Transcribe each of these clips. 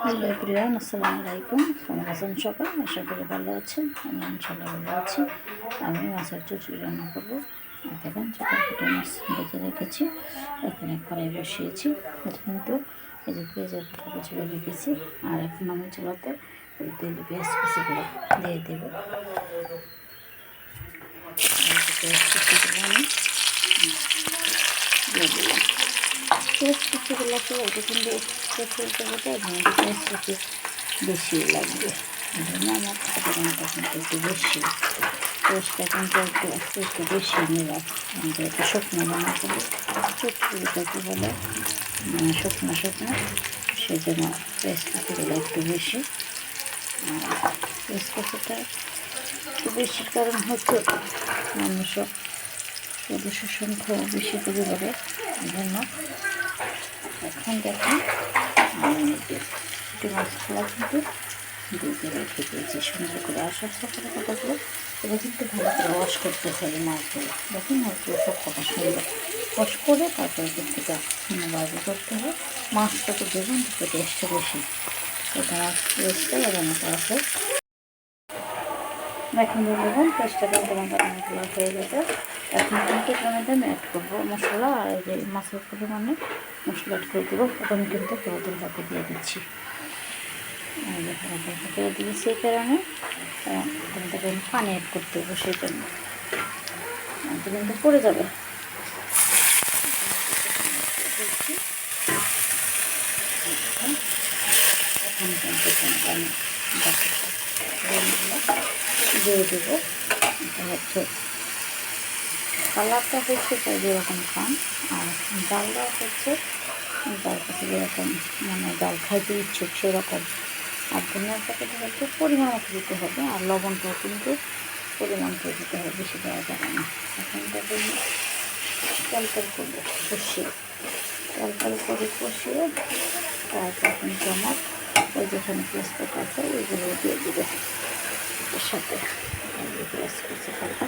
Hello Priyan আসসালামু আলাইকুম। কেমন আছেন সকাল, আশা করি ভালো আছেন। আমি ইনশাল্লাহ ভালো আছি। আমি মাছের চুচড়ি রান্না করব। দেখেন ফুটে মাছ বেঁচে রেখেছি। এখানে কড়াই বসিয়েছি। কিন্তু এই যে পেঁয়াজের ফুটা কুচিগুলো রেখেছি আর এখন আমি চুলাতে তেল পেঁয়াজ কুচিগুলো দিয়ে দেবো। পেঁয়াজ পেঁয়াজ কুচিগুলো তো এটা কিন্তু একটু ফুলতে হবে এবং কুচি বেশি লাগবে আমার কিন্তু একটু বেশি পেঁয়াজটা কিন্তু একটু একটু একটু বেশি নিলাম কিন্তু একটু শুকনো করব চটপুরিটাকে বলে মানে শুকনো শুকনো সেই জন্য পেঁয়াজ কুচিগুলো একটু বেশি পেঁয়াজ কুচিটা একটু বেশি কারণ হচ্ছে মানুষ সদস্য সংখ্যা বেশি করে বলে জন্য এখন দেখুন আমি একটু মশলা কিন্তু দিয়ে রেখে দিয়েছি, সুন্দর করে সবসময় করে কথাগুলো এটা কিন্তু ভালো করে ওয়াশ করতে হবে মাছগুলো দেখুন মাছগুলো সব কটা সুন্দর। ওয়াশ করে তারপরে কিন্তু বাইরে করতে হবে। মাছটা তো দেবেন তো টেস্টটা বেশি। এটা মাছ টেস্টটা করা আছে। এখন দেখুন, পেস্টটা কিন্তু আমাদের অনেকগুলো হয়ে গেছে। এখন কিন্তু এখানে আমি অ্যাড করব মশলা আর এই মাছের পরিমাণে। মশলা অ্যাড করে দেবো। এখন কিন্তু হলুদের হাতে দিয়ে দিচ্ছি। হাতে দিয়েছি কারণে এখন থেকে পানি অ্যাড করতে হবে সেই জন্য। কিন্তু পড়ে যাবে। কিন্তু আমি দিয়ে দেবো। হচ্ছে কালারটা হচ্ছে তাই যেরকম খান, আর ডালটা হচ্ছে তার কাছে যেরকম মানে ডাল খাইতে ইচ্ছুক সেরকম। আর ধনিয়ার পাতাটা হচ্ছে পরিমাণ মতো দিতে হবে, আর লবণটাও কিন্তু পরিমাণ করে দিতে হবে বেশি দেওয়া যাবে না এখন তাকে তেল তেল করব কষিয়ে, তেল করে কষিয়ে তারপর কিন্তু আমার ওই যেখানে পেস্টটা আছে, ওইগুলো দিয়ে দেবে। সাথে পেঁয়াজ কুচি করব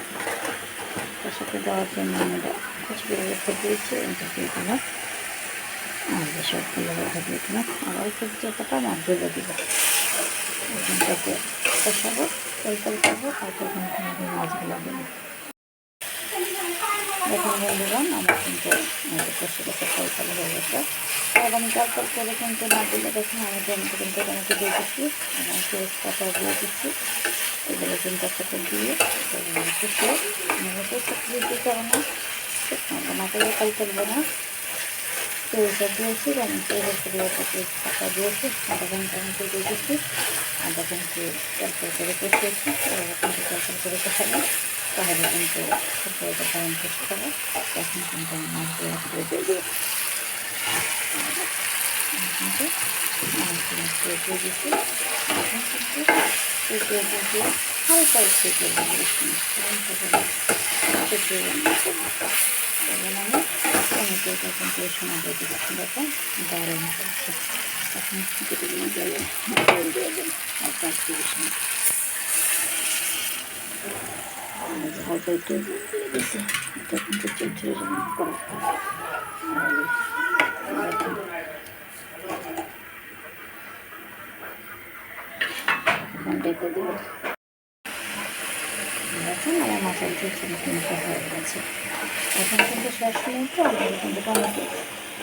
এর দেওয়ার জন্য আমরা কুচিগুলো রেখে দিয়েছি এটা দিয়ে দিলাম আর সবগুলো রেখে দিয়ে দিলাম আর অল্প কটা আমার ঢেলে দিব এখানটাকে তেল তেল করব তারপর কিন্তু আমাদের মাছগুলো দিলাম দেখুন বন্ধুগণ আমার কিন্তু কষে কষে তেল তেল হয়ে গেছে তেল তেল করে কিন্তু না দিলে দেখুন আমি জমিতে কিন্তু টমেটো দিয়ে দিচ্ছি এবং পেস্টটা দিয়ে দিচ্ছি। এগুলো কিন্তু একসাথে দিয়ে এগুলোকে সবজি দিতে হবে না শুকনো না করে কাল করব না। তেলটা দিয়েছি আমি তেলের টাকা দিয়েছি, আধা ঘণ্টা আমি দিয়ে দিচ্ছি। আধা ঘণ্টা করে কষিয়েছি কিন্তু তেল করে কষাবো। তাহলে কিন্তু তরকারিটা হবে। তখন কিন্তু আমি মাছ দিয়ে দিয়ে দেবো এখন কিন্তু পেঁপে দিয়ে হালকা একটু পেঁপে রান্না আমি এই সময় দিয়ে দিচ্ছি দেখুন দারুণ হয়েছে এখন কিছুগুলো জলে জল দিয়ে দেবো হালকা একটু বেশি হালকা একটু দিয়েছি এটা কিন্তু চলছে দেবো মাছের খিচুড়ি কিন্তু হয়ে গেছে এখন কিন্তু শেষ মুহূর্তে আমি কিন্তু টমেটো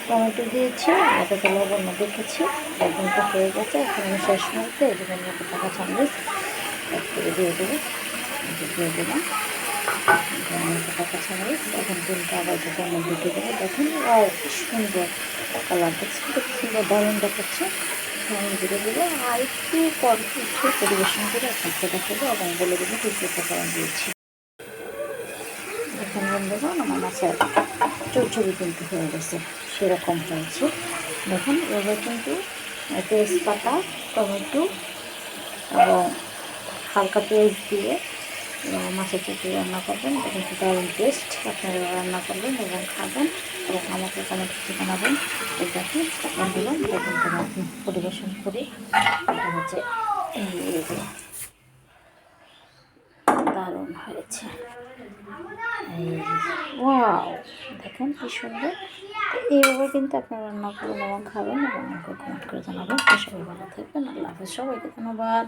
টমেটো দিয়েছি এটাতে লবণ দেখেছি লবণটা হয়ে গেছে এখন আমি শেষ মুহূর্তে এই জন্য টাকা করে দিয়ে দেবো দিয়ে দিলাম সুন্দর খুব সুন্দর দারুণ দেখাচ্ছে আর একটু পর উঠে পরিবেশন করে আপনাকে দেখাবো এবং বলে দেবো ঠিক কারণ দিয়েছি এখন বন্ধুগণ আমার মাছের চৌচুরি কিন্তু হয়ে গেছে সেরকম হয়েছে দেখুন এবার কিন্তু তেজপাতা টমেটো এবং হালকা পেঁয়াজ দিয়ে মাছের চুচুরি রান্না করবেন? এটা কিন্তু দারুণ টেস্ট আপনারা রান্না করবেন এবং খাবেন এবং আমাকে কমেন্ট বানাবেন এই দেখুন বন্ধুগণ তোমার পরিবেশন করি। এটা হচ্ছে এই দারুণ হয়েছে। ওয়াও! দেখেন কি সুন্দর। এইভাবে কিন্তু আপনারা রান্না করুন এবং খাবেন এবং আমাকে কমেন্ট করে জানাবেন। সবাই ভালো থাকবেন। আল্লাহ হাফেজ। সবাইকে ধন্যবাদ।